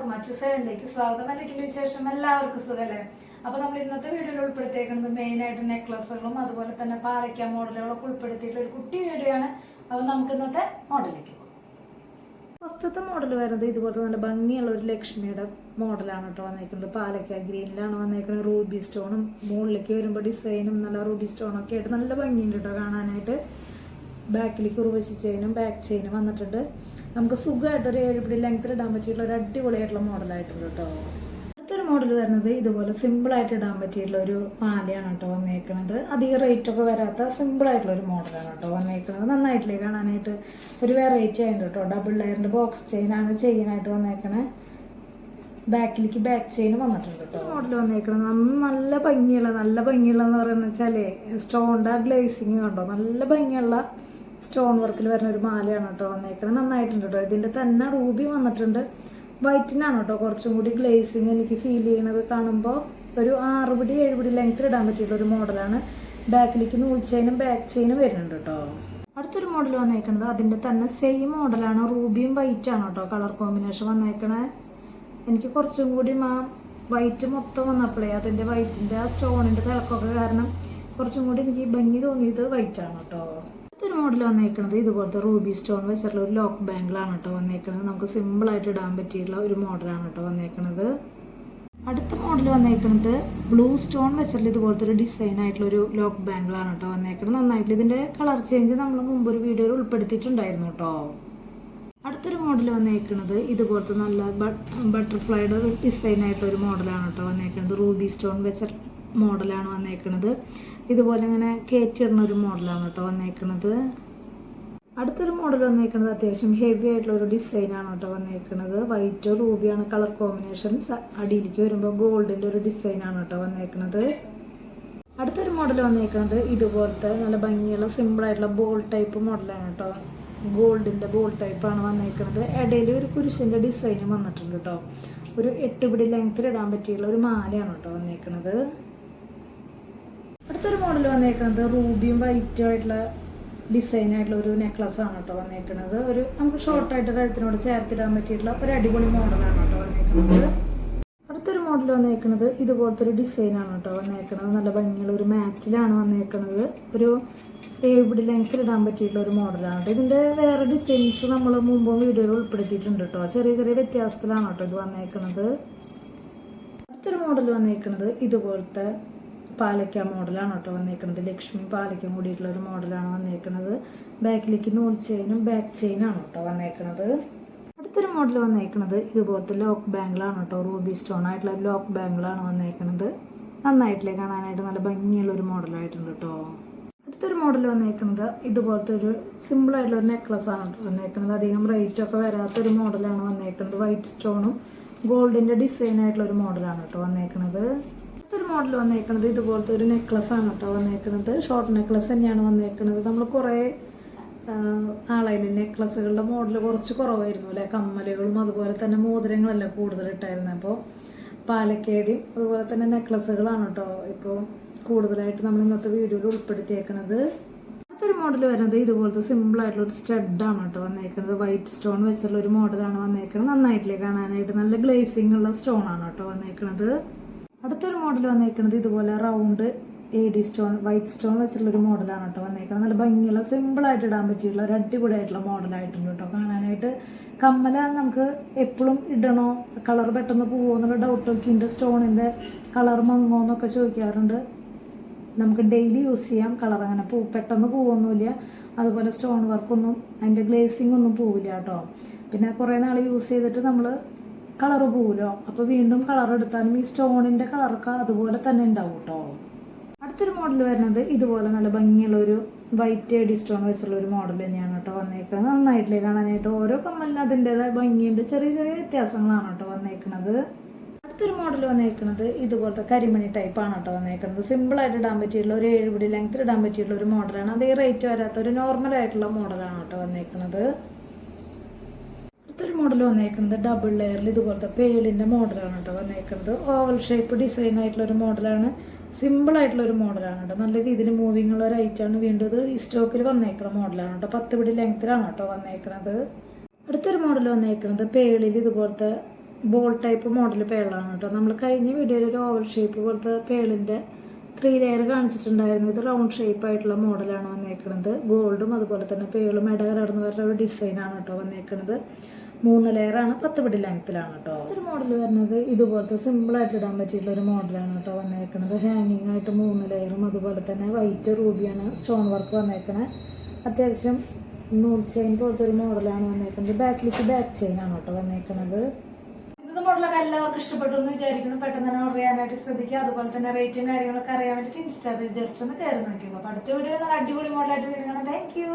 എല്ലാവർക്കും അച്ചുസേവനിലേക്ക് സ്വാഗതം. എന്തൊക്കെയുണ്ട് വിശേഷം? എല്ലാവർക്കും സുഖമല്ലേ അപ്പോൾ നമ്മൾ ഇന്നത്തെ വീഡിയോയിൽ ഉൾപ്പെടുത്തിയേക്കുന്നത് മെയിനായിട്ട് നെക്ലസുകളും അതുപോലെ തന്നെ പാലക്ക മോഡലുകളൊക്കെ ഉൾപ്പെടുത്തിയിട്ടുള്ള ഒരു കുട്ടി വീഡിയോ ആണ്. അപ്പോൾ നമുക്ക് ഇന്നത്തെ മോഡലിലേക്ക് ഫസ്റ്റത്തെ മോഡൽ വരുന്നത് ഇതുപോലത്തെ നല്ല ഭംഗിയുള്ള ഒരു ലക്ഷ്മിയുടെ മോഡലാണ് കേട്ടോ വന്നേക്കുന്നത്. പാലക്ക ഗ്രീനിലാണ് വന്നേക്കുന്നത്. റൂബി സ്റ്റോണും മുകളിലേക്ക് വരുമ്പോൾ ഡിസൈനും നല്ല റൂബി സ്റ്റോണൊക്കെ ആയിട്ട് നല്ല ഭംഗിയുണ്ട് കേട്ടോ കാണാനായിട്ട്. ബാക്കിലേക്ക് ഉറവശി ചെയിനും ബാക്ക് ചെയിനും വന്നിട്ടുണ്ട്. നമുക്ക് സുഖമായിട്ട് ഒരു ഏഴുപിടി ലെങ്ത്തിൽ ഇടാൻ പറ്റിയിട്ടുള്ള ഒരു അടിപൊളിയായിട്ടുള്ള മോഡലായിട്ടുണ്ട് കേട്ടോ. അടുത്തൊരു മോഡൽ വരുന്നത് ഇതുപോലെ സിമ്പിളായിട്ട് ഇടാൻ പറ്റിയിട്ടുള്ള ഒരു മാലയാണ് കേട്ടോ വന്നേക്കുന്നത് അധികം റേറ്റ് ഒക്കെ വരാത്ത സിമ്പിളായിട്ടുള്ള ഒരു മോഡലാണ് കേട്ടോ വന്നേക്കുന്നത് നന്നായിട്ടില്ലേ കാണാനായിട്ട്? ഒരു വെറൈറ്റി ആയിട്ട് കേട്ടോ. ഡബിൾ ലെയറിന്റെ ബോക്സ് ചെയിനാണ് ചെയിനായിട്ട് വന്നേക്കണേ. ബാക്കിലേക്ക് ബാക്ക് ചെയിൻ വന്നിട്ടുണ്ട് കേട്ടോ. മോഡൽ വന്നേക്കുന്നത് നല്ല ഭംഗിയുള്ള നല്ല ഭംഗിയുള്ള എന്ന് പറയുന്നത് വെച്ചാലേ സ്റ്റോണിന്റെ ഗ്ലേസിങ് കണ്ടോ? നല്ല ഭംഗിയുള്ള സ്റ്റോൺ വർക്കിൽ വരുന്ന ഒരു മാലയാണ് കേട്ടോ വന്നേക്കുന്നത് നന്നായിട്ടുണ്ട് കേട്ടോ. ഇതിന്റെ തന്നെ റൂബി വന്നിട്ടുണ്ട്. വൈറ്റിനാണ് കേട്ടോ കുറച്ചും കൂടി ഗ്ലേസിങ് എനിക്ക് ഫീൽ ചെയ്യണത്. കാണുമ്പോൾ ഒരു ആറ് പിടി ഏഴ് പിടി ലെങ്ത്തിൽ ഇടാൻ പറ്റിയുള്ള ഒരു മോഡലാണ്. ബാക്കിലേക്ക് നൂൽ ചെയിനും ബാക്ക് ചെയിനും വരുന്നുണ്ട് കേട്ടോ. അടുത്തൊരു മോഡൽ വന്നേക്കുന്നത് അതിന്റെ തന്നെ സെയിം മോഡലാണ് റൂബിയും വൈറ്റാണ് കേട്ടോ കളർ കോമ്പിനേഷൻ വന്നേക്കണേ. എനിക്ക് കുറച്ചും കൂടി ആ വൈറ്റ് മൊത്തം വന്നപ്പോഴേ അതിന്റെ വൈറ്റിന്റെ ആ സ്റ്റോണിന്റെ തിളക്കമൊക്കെ കാരണം കുറച്ചും കൂടി എനിക്ക് ഭംഗി തോന്നിയത് വൈറ്റാണ് കേട്ടോ. അടുത്തൊരു മോഡൽ വന്നേക്കുന്നത് ഇതുപോലത്തെ റൂബി സ്റ്റോൺ വെച്ചിട്ടുള്ള ഒരു ലോക്ക് ബാങ്കിലാണ് കേട്ടോ വന്നേക്കുന്നത് നമുക്ക് സിമ്പിളായിട്ട് ഇടാൻ പറ്റിയിട്ടുള്ള ഒരു മോഡലാണ് കേട്ടോ വന്നേക്കുന്നത് അടുത്ത മോഡൽ വന്നേക്കുന്നത് ബ്ലൂ സ്റ്റോൺ വെച്ചിട്ടുള്ള ഇതുപോലത്തെ ഒരു ഡിസൈൻ ആയിട്ടുള്ള ഒരു ലോക്ക് ബാങ്കിലാണ് കേട്ടോ വന്നേക്കുന്നത് നന്നായിട്ട് ഇതിന്റെ കളർ ചേഞ്ച് നമ്മൾ മുമ്പ് ഒരു വീഡിയോയിൽ ഉൾപ്പെടുത്തിയിട്ടുണ്ടായിരുന്നു കേട്ടോ അടുത്തൊരു മോഡൽ വന്നേക്കുന്നത് ഇതുപോലത്തെ നല്ല ബട്ടർഫ്ലൈയുടെ ഡിസൈൻ ആയിട്ടുള്ള ഒരു മോഡലാണ് കേട്ടോ വന്നേക്കുന്നത് റൂബി സ്റ്റോൺ വെച്ച മോഡലാണ് വന്നേക്കുന്നത് ഇതുപോലെ ഇങ്ങനെ കയറ്റിയിടുന്ന ഒരു മോഡലാണ് കേട്ടോ വന്നേക്കുന്നത് അടുത്തൊരു മോഡൽ വന്നേക്കുന്നത് അത്യാവശ്യം ഹെവി ആയിട്ടുള്ള ഒരു ഡിസൈനാണ് കേട്ടോ വന്നേക്കുന്നത് വൈറ്റോ റൂബിയാണ് കളർ കോമ്പിനേഷൻ അടിയിലേക്ക് വരുമ്പോൾ ഗോൾഡിന്റെ ഒരു ഡിസൈനാണ് കേട്ടോ വന്നേക്കുന്നത് അടുത്തൊരു മോഡൽ വന്നേക്കുന്നത് ഇതുപോലത്തെ നല്ല ഭംഗിയുള്ള സിമ്പിളായിട്ടുള്ള ബോൾ ടൈപ്പ് മോഡലാണ് കേട്ടോ. ഗോൾഡിന്റെ ബോൾ ടൈപ്പാണ് വന്നേക്കുന്നത് ഇടയിൽ ഒരു കുരിശിന്റെ ഡിസൈനും വന്നിട്ടുണ്ട് കേട്ടോ. ഒരു എട്ട് പിടി ലെങ്ത്തിൽ ഇടാൻ പറ്റിയുള്ള ഒരു മാലയാണ് കേട്ടോ വന്നേക്കുന്നത് അടുത്തൊരു മോഡൽ വന്നേക്കുന്നത് റൂബിയും വൈറ്റും ആയിട്ടുള്ള ഡിസൈൻ ആയിട്ടുള്ള ഒരു നെക്ലസ് ആണ് കേട്ടോ വന്നേക്കുന്നത് ഒരു നമുക്ക് ഷോർട്ടായിട്ട് കഴുത്തിനോട് ചേർത്തിടാൻ പറ്റിയിട്ടുള്ള ഒരു അടിപൊളി മോഡലാണ് കേട്ടോ വന്നേക്കുന്നത് അടുത്തൊരു മോഡൽ വന്നേക്കുന്നത് ഇതുപോലത്തെ ഒരു ഡിസൈനാണ് കേട്ടോ വന്നേക്കുന്നത് നല്ല ഭംഗിയുള്ള ഒരു മാറ്റിലാണ് വന്നേക്കുന്നത് ഒരു ഏഴുപിടി ലെങ്ത്തിൽ ഇടാൻ പറ്റിയിട്ടുള്ള ഒരു മോഡലാണ് കേട്ടോ. ഇതിന്റെ വേറെ ഡിസൈൻസ് നമ്മൾ മുമ്പും വീഡിയോയിൽ ഉൾപ്പെടുത്തിയിട്ടുണ്ട് കേട്ടോ. ചെറിയ ചെറിയ വ്യത്യാസത്തിലാണ് കേട്ടോ ഇത് വന്നേക്കുന്നത് അടുത്തൊരു മോഡൽ വന്നേക്കുന്നത് ഇതുപോലത്തെ പാലക്ക മോഡലാണ് കേട്ടോ വന്നേക്കുന്നത് ലക്ഷ്മി പാലയ്ക്കും കൂടിയിട്ടുള്ള ഒരു മോഡലാണ് വന്നേക്കുന്നത് ബാക്കിലേക്ക് നൂൽ ചെയിനും ബാക്ക് ചെയിനാണ് കേട്ടോ വന്നേക്കുന്നത് അടുത്തൊരു മോഡൽ വന്നേക്കുന്നത് ഇതുപോലത്തെ ലോക്ക് ബാങ്കിളാണ് കേട്ടോ. റൂബി സ്റ്റോൺ ആയിട്ടുള്ള ലോക്ക് ബാങ്കിളാണ് വന്നേക്കുന്നത് നന്നായിട്ടില്ലേ കാണാനായിട്ട്? നല്ല ഭംഗിയുള്ള ഒരു മോഡലായിട്ടുണ്ട് കേട്ടോ. അടുത്തൊരു മോഡൽ വന്നേക്കുന്നത് ഇതുപോലത്തെ ഒരു സിമ്പിൾ ആയിട്ടുള്ള ഒരു നെക്ലസ് ആണ് കേട്ടോ വന്നേക്കുന്നത് അധികം റേറ്റ് ഒക്കെ വരാത്തൊരു മോഡലാണ് വന്നേക്കുന്നത് വൈറ്റ് സ്റ്റോണും ഗോൾഡിന്റെ ഡിസൈൻ ആയിട്ടുള്ള ഒരു മോഡലാണ് കേട്ടോ വന്നേക്കുന്നത് മോഡൽ വന്നേക്കുന്നത് ഇതുപോലത്തെ ഒരു നെക്ലസ് ആണ് കേട്ടോ വന്നേക്കുന്നത് ഷോർട്ട് നെക്ലസ് തന്നെയാണ് വന്നേക്കുന്നത് നമ്മൾ കുറേ നാളായില്ലേ നെക്ലസ്സുകളുടെ മോഡൽ കുറച്ച് കുറവായിരുന്നു അല്ലേ? കമ്മലുകളും അതുപോലെ തന്നെ മോതിരങ്ങളല്ല കൂടുതൽ ഇട്ടായിരുന്നത് അപ്പോൾ പാലക്കേടിയും അതുപോലെ തന്നെ നെക്ലസ്സുകളാണ് കേട്ടോ ഇപ്പോൾ കൂടുതലായിട്ട് നമ്മൾ ഇന്നത്തെ വീഡിയോയിൽ ഉൾപ്പെടുത്തിയേക്കുന്നത് അടുത്തൊരു മോഡൽ വരുന്നത് ഇതുപോലത്തെ സിമ്പിൾ ആയിട്ടുള്ള ഒരു സ്റ്റഡാണ് കേട്ടോ വന്നേക്കുന്നത് വൈറ്റ് സ്റ്റോൺ വെച്ചുള്ള ഒരു മോഡലാണ് വന്നേക്കുന്നത് നന്നായിട്ടില്ലേ കാണാനായിട്ട്. നല്ല ഗ്ലേസിംഗ് ഉള്ള സ്റ്റോൺ ആണ് കേട്ടോ വന്നേക്കുന്നത് അടുത്തൊരു മോഡൽ വന്നേക്കുന്നത് ഇതുപോലെ round A D stone white stone വെച്ചിട്ടുള്ള ഒരു മോഡലാണ് കേട്ടോ വന്നേക്കുന്നത് നല്ല ഭംഗിയുള്ള സിമ്പിളായിട്ട് ഇടാൻ പറ്റിയിട്ടുള്ള ഒരു അടിപൊളിയായിട്ടുള്ള മോഡലായിട്ടുണ്ട് കേട്ടോ കാണാനായിട്ട് കമ്മല നമുക്ക് എപ്പോഴും ഇടണോ? കളർ പെട്ടെന്ന് പോവോ എന്നുള്ള ഡൗട്ടൊക്കെ ഉണ്ട്. സ്റ്റോണിന്റെ കളർ മങ്ങോ എന്നൊക്കെ ചോദിക്കാറുണ്ട്. നമുക്ക് ഡെയിലി യൂസ് ചെയ്യാം. കളർ അങ്ങനെ പെട്ടെന്ന് പോവൊന്നുമില്ല. അതുപോലെ സ്റ്റോൺ വർക്കൊന്നും അതിന്റെ ഗ്ലേസിംഗ് ഒന്നും പോവില്ല കേട്ടോ പിന്നെ കുറേ നാൾ യൂസ് ചെയ്തിട്ട് നമ്മൾ കളർ പോവുമല്ലോ അപ്പോൾ വീണ്ടും കളർ എടുത്താലും ഈ സ്റ്റോണിന്റെ കളറൊക്കെ അതുപോലെ തന്നെ ഉണ്ടാവും കേട്ടോ അടുത്തൊരു മോഡൽ വരുന്നത് ഇതുപോലെ നല്ല ഭംഗിയുള്ള ഒരു വൈറ്റ് എഡി സ്റ്റോൺ വെച്ചുള്ള ഒരു മോഡൽ തന്നെയാണ് കേട്ടോ വന്നേക്കുന്നത് നന്നായിട്ടില്ലേ കാണാനായിട്ട്. ഓരോ കമ്മലിനും അതിന്റെതായ ഭംഗിയുണ്ട്. ചെറിയ ചെറിയ വ്യത്യാസങ്ങളാണ് കേട്ടോ വന്നേക്കുന്നത് അടുത്തൊരു മോഡൽ വന്നേക്കുന്നത് ഇതുപോലത്തെ കരിമണി ടൈപ്പാണ് കേട്ടോ വന്നേക്കുന്നത് സിമ്പിളായിട്ട് ഇടാൻ പറ്റിയിട്ടുള്ള ഒരു ഏഴുപടി ലെങ്ത്തിൽ ഇടാൻ പറ്റിയിട്ടുള്ള ഒരു മോഡലാണ്. അതേ റേറ്റ് വരാത്ത ഒരു നോർമൽ ആയിട്ടുള്ള മോഡലാണ് കേട്ടോ വന്നേക്കുന്നത് അടുത്തൊരു മോഡൽ വന്നേക്കുന്നത്. ഡബിൾ ലെയറിൽ ഇതുപോലത്തെ പേളിന്റെ മോഡലാണ് കേട്ടോ വന്നേക്കുന്നത്. ഓവൽ ഷേപ്പ് ഡിസൈൻ ആയിട്ടുള്ള ഒരു മോഡലാണ് സിമ്പിൾ ആയിട്ടുള്ള ഒരു മോഡലാണ് കേട്ടോ. നല്ല രീതിയിൽ മൂവിങ് ഉള്ള ഒരു ഐറ്റാണ് വീണ്ടും ഈ സ്റ്റോക്കിൽ വന്നേക്കുന്ന മോഡലാണ് കേട്ടോ. പത്ത് പിടി ലെങ്ത്തിലാണ് കേട്ടോ വന്നേക്കുന്നത്. അടുത്തൊരു മോഡൽ വന്നേക്കുന്നത് പേളിൽ ഇതുപോലത്തെ ബോൾ ടൈപ്പ് മോഡൽ പേളാണ് കേട്ടോ. നമ്മൾ കഴിഞ്ഞ വീഡിയോയിൽ ഒരു ഓവൽ ഷേപ്പ് പോലത്തെ പേളിന്റെ ത്രീ ലെയർ കാണിച്ചിട്ടുണ്ടായിരുന്നു. ഇത് റൗണ്ട് ഷേപ്പ് ആയിട്ടുള്ള മോഡലാണ് വന്നേക്കുന്നത്. ഗോൾഡും അതുപോലെ തന്നെ പേളും ഇടകലർന്ന് വരുന്ന ഒരു ഡിസൈനാണ് കേട്ടോ വന്നേക്കുന്നത്. മൂന്ന് ലെയറാണ് പത്ത് പിടി ലെങ്ത്തിലാണ് കേട്ടോ ഒരു മോഡൽ വരുന്നത് ഇതുപോലത്തെ സിമ്പിളായിട്ട് ഇടാൻ പറ്റിയിട്ടുള്ള ഒരു മോഡലാണ് കേട്ടോ വന്നേക്കുന്നത് ഹാങ്ങിങ് ആയിട്ട് മൂന്ന് ലെയറും അതുപോലെ തന്നെ വൈറ്റ് റൂബിയാണ് സ്റ്റോൺ വർക്ക് വന്നേക്കണേ. അത്യാവശ്യം നൂൽ ചെയിൻ പോലത്തെ ഒരു മോഡലാണ് വന്നേക്കുന്നത് ബാക്കിലേക്ക് ബാക്ക് ചെയിൻ ആണ് കേട്ടോ വന്നേക്കുന്നത് ഇന്നത്തെ മോഡലൊക്കെ എല്ലാവർക്കും ഇഷ്ടപ്പെട്ടു എന്ന് വിചാരിക്കുന്നു. പെട്ടെന്ന് തന്നെ ഓർഡർ ചെയ്യാനായിട്ട് ശ്രദ്ധിക്കുക. അതുപോലെ തന്നെ റേറ്റും കാര്യങ്ങളൊക്കെ അറിയാൻ വേണ്ടിയിട്ട് ഇൻസ്റ്റാ പേജ് ജസ്റ്റ് ഒന്ന് കയറി നോക്കിയോ അപ്പോൾ അടുത്ത വീഡിയോ നല്ല അടിപൊളി മോഡലായിട്ട് വീട് കാണാം താങ്ക് യു